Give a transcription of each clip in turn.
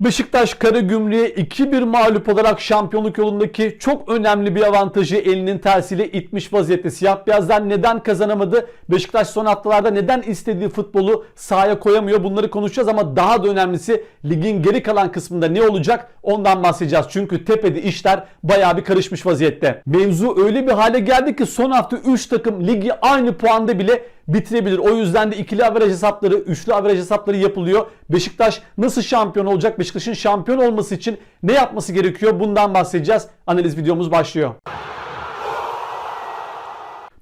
Beşiktaş Karagümrük'e 2-1 mağlup olarak şampiyonluk yolundaki çok önemli bir avantajı elinin tersiyle itmiş vaziyette. Siyah beyazlar neden kazanamadı? Beşiktaş son haftalarda neden istediği futbolu sahaya koyamıyor? Bunları konuşacağız ama daha da önemlisi ligin geri kalan kısmında ne olacak? Ondan bahsedeceğiz. Çünkü tepede işler bayağı bir karışmış vaziyette. Mevzu öyle bir hale geldi ki son hafta 3 takım ligi aynı puanda bile bitirebilir. O yüzden de ikili averaj hesapları, üçlü averaj hesapları yapılıyor. Beşiktaş nasıl şampiyon olacak? Beşiktaş'ın şampiyon olması için ne yapması gerekiyor? Bundan bahsedeceğiz. Analiz videomuz başlıyor.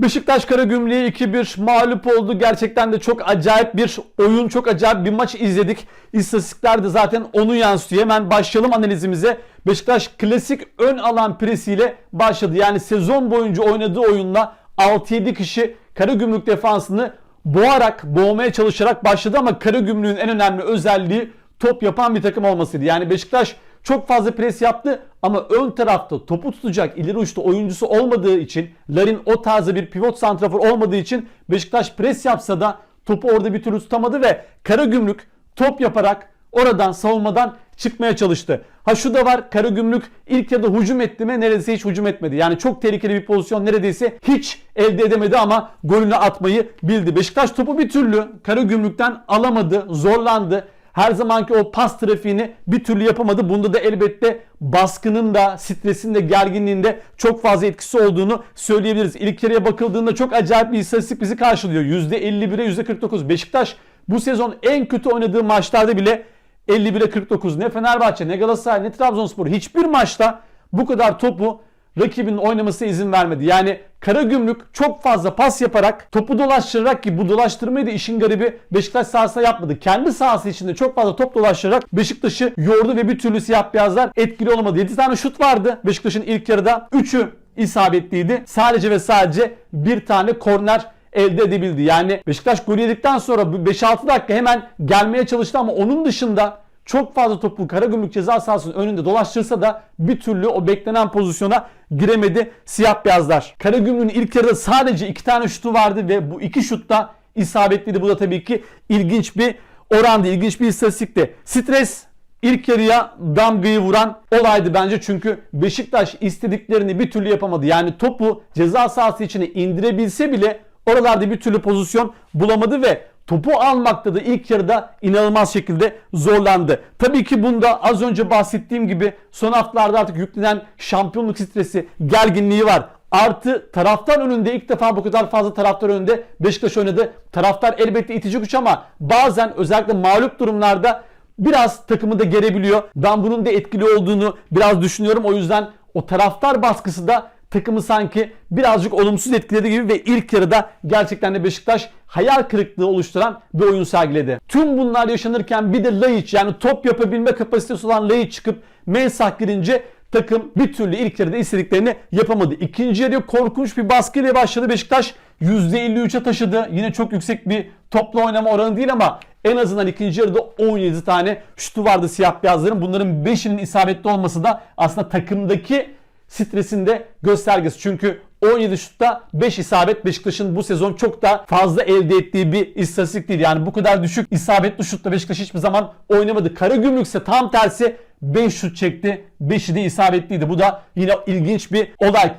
Beşiktaş Karagümrük'e 2-1 mağlup oldu. Gerçekten de çok acayip bir oyun, çok acayip bir maç izledik. İstatistikler de zaten onu yansıtıyor. Hemen başlayalım analizimize. Beşiktaş klasik ön alan presiyle başladı. Yani sezon boyunca oynadığı oyunla 6-7 kişi Karagümrük defansını boğarak, boğmaya çalışarak başladı ama Karagümrük'ün en önemli özelliği top yapan bir takım olmasıydı. Yani Beşiktaş çok fazla pres yaptı ama ön tarafta topu tutacak ileri uçta oyuncusu olmadığı için Larin o tarzda bir pivot santrafor olmadığı için Beşiktaş pres yapsa da topu orada bir türlü tutamadı ve Karagümrük top yaparak oradan savunmadan çıkmaya çalıştı. Ha şu da var Karagümrük ilk yarıda hücum etti mi neredeyse hiç hücum etmedi. Yani çok tehlikeli bir pozisyon neredeyse hiç elde edemedi ama golünü atmayı bildi. Beşiktaş topu bir türlü Karagümrük'ten alamadı, zorlandı her zamanki o pas trafiğini bir türlü yapamadı. Bunda da elbette baskının da, stresin de, gerginliğin de çok fazla etkisi olduğunu söyleyebiliriz. İlk yarıya bakıldığında çok acayip bir istatistik bizi karşılıyor. %51'e %49. Beşiktaş bu sezon en kötü oynadığı maçlarda bile 51'e 49. Ne Fenerbahçe, ne Galatasaray, ne Trabzonspor hiçbir maçta bu kadar topu rakibinin oynamasına izin vermedi. Yani Karagümrük çok fazla pas yaparak topu dolaştırarak ki bu dolaştırmayı da işin garibi Beşiktaş sahasına yapmadı. Kendi sahası içinde çok fazla top dolaştırarak Beşiktaş'ı yordu ve bir türlü siyah beyazlar etkili olamadı. 7 tane şut vardı Beşiktaş'ın ilk yarıda. 3'ü isabetliydi. Sadece ve sadece bir tane korner elde edebildi. Yani Beşiktaş gol yedikten sonra 5-6 dakika hemen gelmeye çalıştı ama onun dışında çok fazla topu Karagümrük ceza sahasının önünde dolaştırsa da bir türlü o beklenen pozisyona giremedi siyah beyazlar. Karagümrük'ün ilk yarıda sadece iki tane şutu vardı ve bu iki şut da isabetliydi. Bu da tabii ki ilginç bir orandı, ilginç bir istatistikti. Stres ilk yarıya damgayı vuran olaydı bence çünkü Beşiktaş istediklerini bir türlü yapamadı. Yani topu ceza sahası içine indirebilse bile oralarda bir türlü pozisyon bulamadı ve topu almakta da ilk yarıda inanılmaz şekilde zorlandı. Tabii ki bunda az önce bahsettiğim gibi son haftalarda artık yüklenen şampiyonluk stresi, gerginliği var. Artı taraftar önünde ilk defa bu kadar fazla taraftar önünde Beşiktaş oynadı. Taraftar elbette itici güç ama bazen özellikle mağlup durumlarda biraz takımı da gerebiliyor. Ben bunun da etkili olduğunu biraz düşünüyorum. O yüzden o taraftar baskısı da takımı sanki birazcık olumsuz etkiledi gibi ve ilk yarıda gerçekten de Beşiktaş hayal kırıklığı oluşturan bir oyun sergiledi. Tüm bunlar yaşanırken bir de Laiç yani top yapabilme kapasitesi olan Laiç çıkıp Mensah girince takım bir türlü ilk yarıda istediklerini yapamadı. İkinci yarıya korkunç bir baskıyla başladı Beşiktaş. %53'e taşıdı. Yine çok yüksek bir topla oynama oranı değil ama en azından ikinci yarıda 17 tane şutu vardı siyah beyazların. Bunların 5'inin isabetli olması da aslında takımdaki stresinde göstergesi. Çünkü 17 şutta 5 isabet Beşiktaş'ın bu sezon çok da fazla elde ettiği bir istatistik değil. Yani bu kadar düşük isabetli şutla Beşiktaş hiçbir zaman oynamadı. Karagümrük ise tam tersi 5 şut çekti. 5'i de isabetliydi. Bu da yine ilginç bir olay.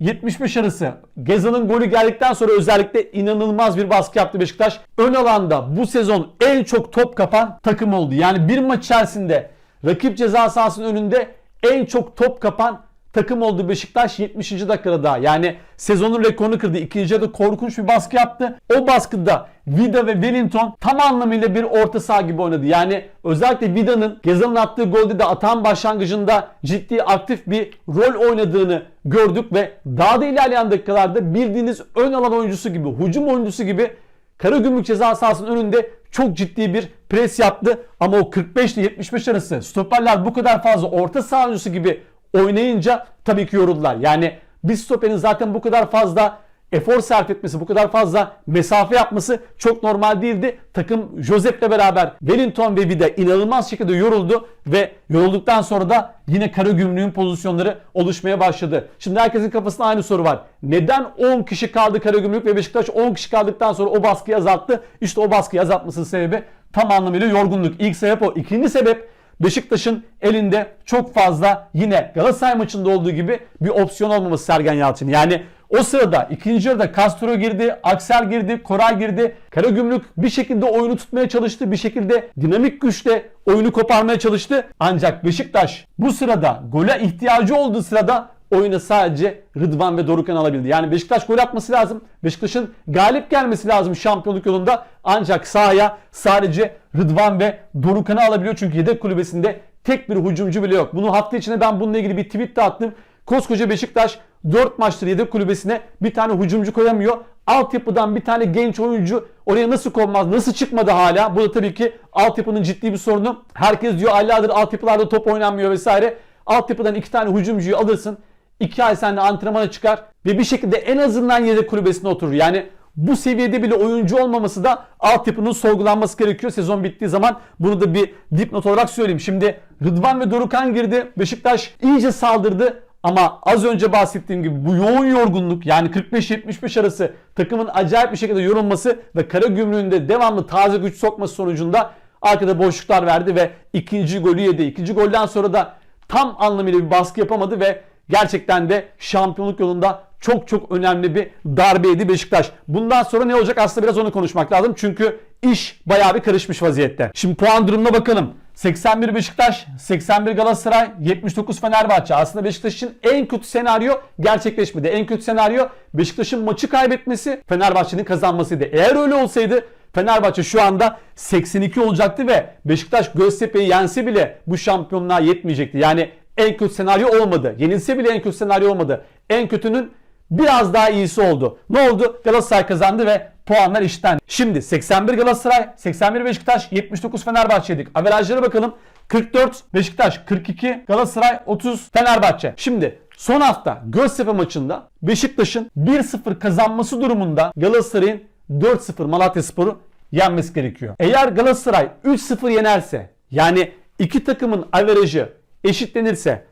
45-75 arası Gezal'ın golü geldikten sonra özellikle inanılmaz bir baskı yaptı Beşiktaş. Ön alanda bu sezon en çok top kapan takım oldu. Yani bir maç içerisinde rakip ceza sahasının önünde en çok top kapan takım oldu Beşiktaş 70. dakikada. Yani sezonun rekorunu kırdı. İkinci yarıda korkunç bir baskı yaptı. O baskıda Vida ve Wellington tam anlamıyla bir orta saha gibi oynadı. Yani özellikle Vida'nın Gezal'ın attığı golde de atan başlangıcında ciddi aktif bir rol oynadığını gördük ve daha da ilerleyen dakikalarda bildiğiniz ön alan oyuncusu gibi, hücum oyuncusu gibi Karagümrük ceza sahasının önünde çok ciddi bir pres yaptı. Ama o 45 ile 75 arası stoperler bu kadar fazla orta saha oyuncusu gibi oynayınca tabii ki yoruldular. Yani bir stoperin zaten bu kadar fazla efor sarf etmesi, bu kadar fazla mesafe yapması çok normal değildi. Takım Josep'le beraber Wellington ve Vida inanılmaz şekilde yoruldu ve yorulduktan sonra da yine Karagümrük'ün pozisyonları oluşmaya başladı. Şimdi herkesin kafasında aynı soru var. Neden 10 kişi kaldı Karagümrük ve Beşiktaş 10 kişi kaldıktan sonra o baskıyı azalttı? İşte o baskıyı azaltmasının sebebi tam anlamıyla yorgunluk. İlk sebep o. İkinci sebep Beşiktaş'ın elinde çok fazla yine Galatasaray maçında olduğu gibi bir opsiyon olmaması Sergen Yalçın. Yani o sırada ikinci yarıda Castro girdi, Aksel girdi, Koray girdi. Karagümrük bir şekilde oyunu tutmaya çalıştı. Bir şekilde dinamik güçle oyunu koparmaya çalıştı. Ancak Beşiktaş bu sırada gole ihtiyacı olduğu sırada oyuna sadece Rıdvan ve Dorukan alabildi. Yani Beşiktaş gol atması lazım. Beşiktaş'ın galip gelmesi lazım şampiyonluk yolunda. Ancak sahaya sadece Rıdvan ve Dorukan'ı alabiliyor. Çünkü yedek kulübesinde tek bir hücumcu bile yok. Bunu hafta içinde ben bununla ilgili bir tweet de attım. Koskoca Beşiktaş 4 maçtır yedek kulübesine bir tane hücumcu koyamıyor. Altyapıdan bir tane genç oyuncu oraya nasıl konmaz, nasıl çıkmadı hala? Bu da tabii ki altyapının ciddi bir sorunu. Herkes diyor aylardır altyapılarda top oynanmıyor vesaire. Altyapıdan iki tane hücumcuyu alırsın. İki ay sende antrenmana çıkar ve bir şekilde en azından yedek kulübesine oturur. Yani bu seviyede bile oyuncu olmaması da altyapının sorgulanması gerekiyor. Sezon bittiği zaman bunu da bir dipnot olarak söyleyeyim. Şimdi Rıdvan ve Dorukan girdi. Beşiktaş iyice saldırdı. Ama az önce bahsettiğim gibi bu yoğun yorgunluk yani 45-75 arası takımın acayip bir şekilde yorulması ve kara gümrüğünde devamlı taze güç sokması sonucunda arkada boşluklar verdi ve ikinci golü yedi. İkinci golden sonra da tam anlamıyla bir baskı yapamadı ve gerçekten de şampiyonluk yolunda çok çok önemli bir darbeydi Beşiktaş. Bundan sonra ne olacak aslında biraz onu konuşmak lazım. Çünkü iş bayağı bir karışmış vaziyette. Şimdi puan durumuna bakalım. 81 Beşiktaş, 81 Galatasaray, 79 Fenerbahçe. Aslında Beşiktaş için en kötü senaryo gerçekleşmedi. En kötü senaryo Beşiktaş'ın maçı kaybetmesi, Fenerbahçe'nin kazanmasıydı. Eğer öyle olsaydı Fenerbahçe şu anda 82 olacaktı ve Beşiktaş Göztepe'yi yense bile bu şampiyonluğa yetmeyecekti. Yani en kötü senaryo olmadı. Yenilse bile en kötü senaryo olmadı. En kötünün biraz daha iyisi oldu. Ne oldu? Galatasaray kazandı ve puanlar işten. Şimdi 81 Galatasaray, 81 Beşiktaş, 79 Fenerbahçe'ydik. Averajlara bakalım. 44 Beşiktaş, 42 Galatasaray, 30 Fenerbahçe. Şimdi son hafta Göztepe maçında Beşiktaş'ın 1-0 kazanması durumunda Galatasaray'ın 4-0 Malatyaspor'u yenmesi gerekiyor. Eğer Galatasaray 3-0 yenerse yani iki takımın averajı eşitlenirse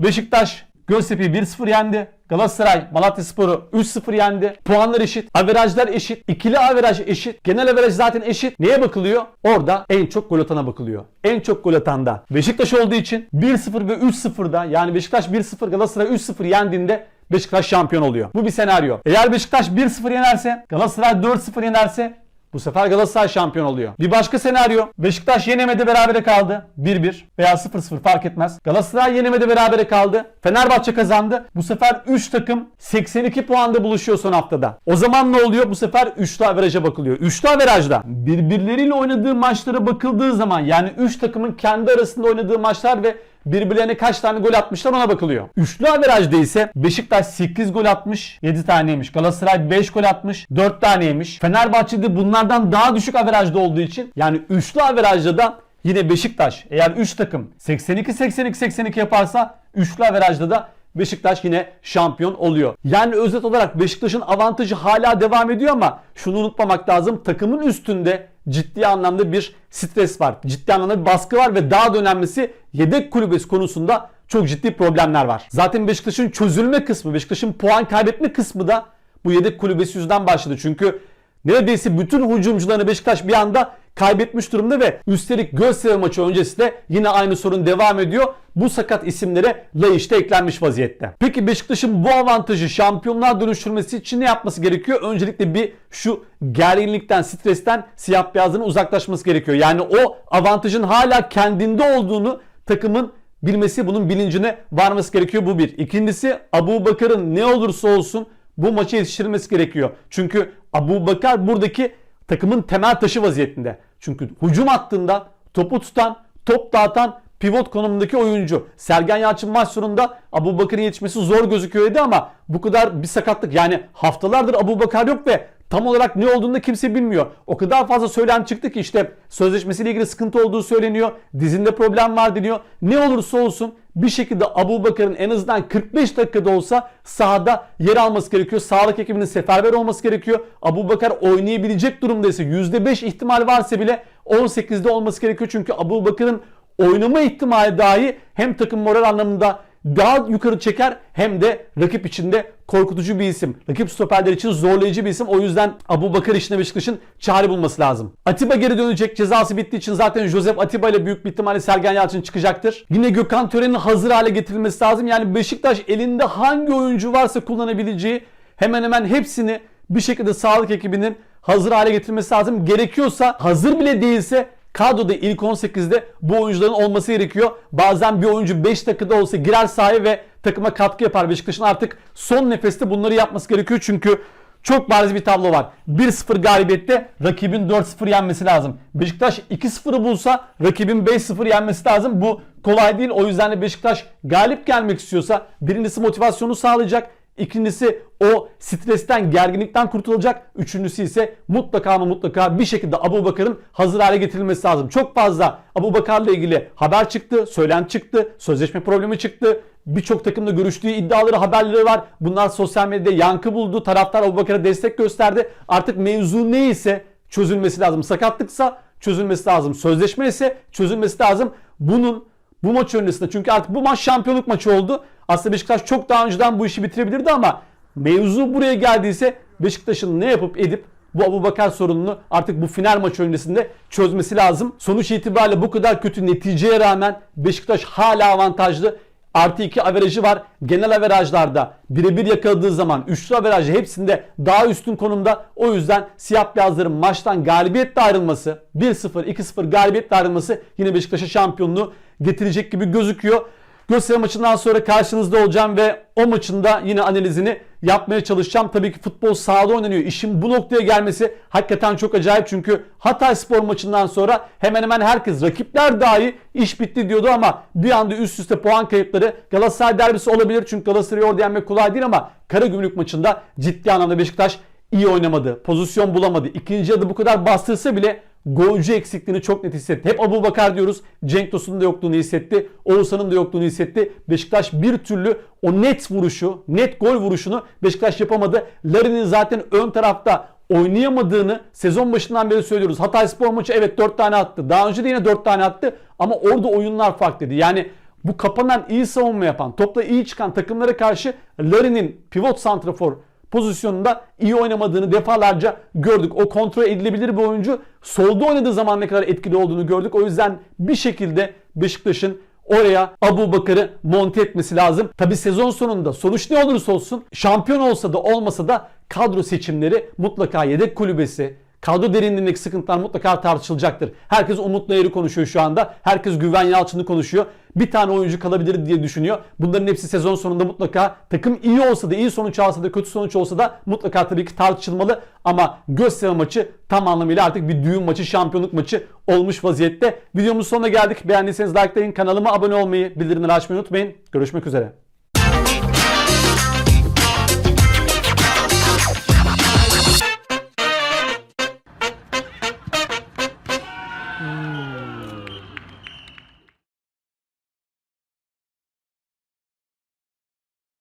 Beşiktaş Göztepe'yi 1-0 yendi. Galatasaray Malatyaspor'u 3-0 yendi. Puanlar eşit. Averajlar eşit. İkili averaj eşit. Genel averaj zaten eşit. Neye bakılıyor? Orada en çok gol atana bakılıyor. En çok gol atanda Beşiktaş olduğu için 1-0 ve 3-0'da yani Beşiktaş 1-0 Galatasaray 3-0 yendiğinde Beşiktaş şampiyon oluyor. Bu bir senaryo. Eğer Beşiktaş 1-0 yenerse, Galatasaray 4-0 yenerse bu sefer Galatasaray şampiyon oluyor. Bir başka senaryo. Beşiktaş yenemedi berabere kaldı. 1-1 veya 0-0 fark etmez. Galatasaray yenemedi berabere kaldı. Fenerbahçe kazandı. Bu sefer 3 takım 82 puanda buluşuyor son haftada. O zaman ne oluyor? Bu sefer üçlü averaja bakılıyor. Üçlü averajda birbirleriyle oynadığı maçlara bakıldığı zaman yani 3 takımın kendi arasında oynadığı maçlar ve birbirlerine kaç tane gol atmışlar ona bakılıyor. Üçlü averajda ise Beşiktaş 8 gol atmış, 7 taneymiş. Galatasaray 5 gol atmış, 4 taneymiş. Fenerbahçe'de bunlardan daha düşük averajda olduğu için yani üçlü averajda da yine Beşiktaş eğer 3 takım 82-82-82 yaparsa üçlü averajda da Beşiktaş yine şampiyon oluyor. Yani özet olarak Beşiktaş'ın avantajı hala devam ediyor ama şunu unutmamak lazım. Takımın üstünde ciddi anlamda bir stres var. Ciddi anlamda bir baskı var ve daha da önemlisi yedek kulübesi konusunda çok ciddi problemler var. Zaten Beşiktaş'ın çözülme kısmı, Beşiktaş'ın puan kaybetme kısmı da bu yedek kulübesi yüzünden başladı. Çünkü neredeyse bütün hücumcularını Beşiktaş bir anda kaybetmiş durumda ve üstelik Göztepe maçı öncesinde yine aynı sorun devam ediyor. Bu sakat isimlere Laiş eklenmiş vaziyette. Peki Beşiktaş'ın bu avantajı şampiyonluğa dönüştürmesi için ne yapması gerekiyor? Öncelikle bir şu gerginlikten, stresten siyah beyazın uzaklaşması gerekiyor. Yani o avantajın hala kendinde olduğunu takımın bilmesi, bunun bilincine varması gerekiyor. Bu bir. İkincisi Abu Bakar'ın ne olursa olsun bu maçı yetiştirilmesi gerekiyor. Çünkü Abu Bakar buradaki takımın temel taşı vaziyetinde. Çünkü hücum hattında topu tutan, top dağıtan pivot konumundaki oyuncu. Sergen Yalçın maç sonunda Abu Bakar'ın yetişmesi zor gözüküyordu ama bu kadar bir sakatlık yani haftalardır Abu Bakar yok ve tam olarak ne olduğunu da kimse bilmiyor. O kadar fazla söylem çıktı ki işte sözleşmesiyle ilgili sıkıntı olduğu söyleniyor. Dizinde problem var deniyor. Ne olursa olsun bir şekilde Abu Bakar'ın en azından 45 dakikada olsa sahada yer alması gerekiyor. Sağlık ekibinin seferber olması gerekiyor. Abu Bakar oynayabilecek durumdaysa %5 ihtimal varsa bile 18'de olması gerekiyor. Çünkü Abu Bakar'ın oynama ihtimali dahi hem takım moral anlamında daha yukarı çeker hem de rakip içinde korkutucu bir isim. Rakip stoperler için zorlayıcı bir isim. O yüzden Abu Bakar işine Beşiktaş'ın çare bulması lazım. Atiba geri dönecek. Cezası bittiği için zaten Josep Atiba ile büyük bir ihtimalle Sergen Yalçın çıkacaktır. Yine Gökhan Tören'in hazır hale getirilmesi lazım. Yani Beşiktaş elinde hangi oyuncu varsa kullanabileceği hemen hemen hepsini bir şekilde sağlık ekibinin hazır hale getirmesi lazım. Gerekiyorsa hazır bile değilse kadroda ilk 18'de bu oyuncuların olması gerekiyor. Bazen bir oyuncu 5 dakikada olsa girer sahaya ve takıma katkı yapar. Beşiktaş'ın artık son nefeste bunları yapması gerekiyor. Çünkü çok bariz bir tablo var. 1-0 galibiyette rakibin 4-0 yenmesi lazım. Beşiktaş 2-0'ı bulsa rakibin 5-0 yenmesi lazım. Bu kolay değil. O yüzden de Beşiktaş galip gelmek istiyorsa birincisi motivasyonu sağlayacak. İkincisi o stresten, gerginlikten kurtulacak. Üçüncüsü ise mutlaka ama mutlaka bir şekilde Abu Bakar'ın hazır hale getirilmesi lazım. Çok fazla Abu Bakar'la ilgili haber çıktı, söylenti çıktı, sözleşme problemi çıktı. Birçok takımda görüştüğü iddiaları, haberleri var. Bunlar sosyal medyada yankı buldu. Taraftar Abu Bakar'a destek gösterdi. Artık mevzu neyse çözülmesi lazım. Sakatlıksa çözülmesi lazım. Sözleşme ise çözülmesi lazım. Bunun bu maç öncesinde çünkü artık bu maç şampiyonluk maçı oldu. Aslında Beşiktaş çok daha önceden bu işi bitirebilirdi ama mevzu buraya geldiyse Beşiktaş'ın ne yapıp edip bu Abu Bakar sorununu artık bu final maçı öncesinde çözmesi lazım. Sonuç itibariyle bu kadar kötü neticeye rağmen Beşiktaş hala avantajlı. Artı 2 averajı var. Genel averajlarda birebir yakaladığı zaman üçlü averajı hepsinde daha üstün konumda. O yüzden siyah beyazların maçtan galibiyetle ayrılması 1-0 2-0 galibiyetle ayrılması yine Beşiktaş'a şampiyonluğu getirecek gibi gözüküyor. Gösteri maçından sonra karşınızda olacağım ve o maçında yine analizini yapmaya çalışacağım. Tabii ki futbol sahada oynanıyor. İşin bu noktaya gelmesi hakikaten çok acayip. Çünkü Hatay Spor maçından sonra hemen hemen herkes rakipler dahi iş bitti diyordu ama bir anda üst üste puan kayıpları Galatasaray derbisi olabilir. Çünkü Galatasaray'ı orada yenmek kolay değil ama Karagümrük maçında ciddi anlamda Beşiktaş iyi oynamadı. Pozisyon bulamadı. İkinci adı bu kadar bastırsa bile golcü eksikliğini çok net hissetti. Hep Abu Bakar diyoruz. Cenk Tosun'un da yokluğunu hissetti. Oğuzhan'ın da yokluğunu hissetti. Beşiktaş bir türlü o net vuruşu, net gol vuruşunu Beşiktaş yapamadı. Larin'in zaten ön tarafta oynayamadığını sezon başından beri söylüyoruz. Hatay Spor maçı evet 4 tane attı. Daha önce de yine 4 tane attı. Ama orada oyunlar farklıydı. Yani bu kapanan iyi savunma yapan, topla iyi çıkan takımlara karşı Larin'in pivot santrafor pozisyonunda iyi oynamadığını defalarca gördük. O kontrol edilebilir bir oyuncu. Solda oynadığı zaman ne kadar etkili olduğunu gördük. O yüzden bir şekilde Beşiktaş'ın oraya Abu Bakar'ı monte etmesi lazım. Tabi sezon sonunda sonuç ne olursa olsun şampiyon olsa da olmasa da kadro seçimleri mutlaka yedek kulübesi, kadro derinliğindeki sıkıntılar mutlaka tartışılacaktır. Herkes Umut Nayır'ı konuşuyor şu anda. Herkes Güven Yalçın'ı konuşuyor. Bir tane oyuncu kalabilir diye düşünüyor. Bunların hepsi sezon sonunda mutlaka takım iyi olsa da iyi sonuç alsa da kötü sonuç olsa da mutlaka tabii ki tartışılmalı. Ama Göztepe maçı tam anlamıyla artık bir düğün maçı, şampiyonluk maçı olmuş vaziyette. Videomuzun sonuna geldik. Beğendiyseniz likelayın, kanalıma abone olmayı, bildirimleri açmayı unutmayın. Görüşmek üzere.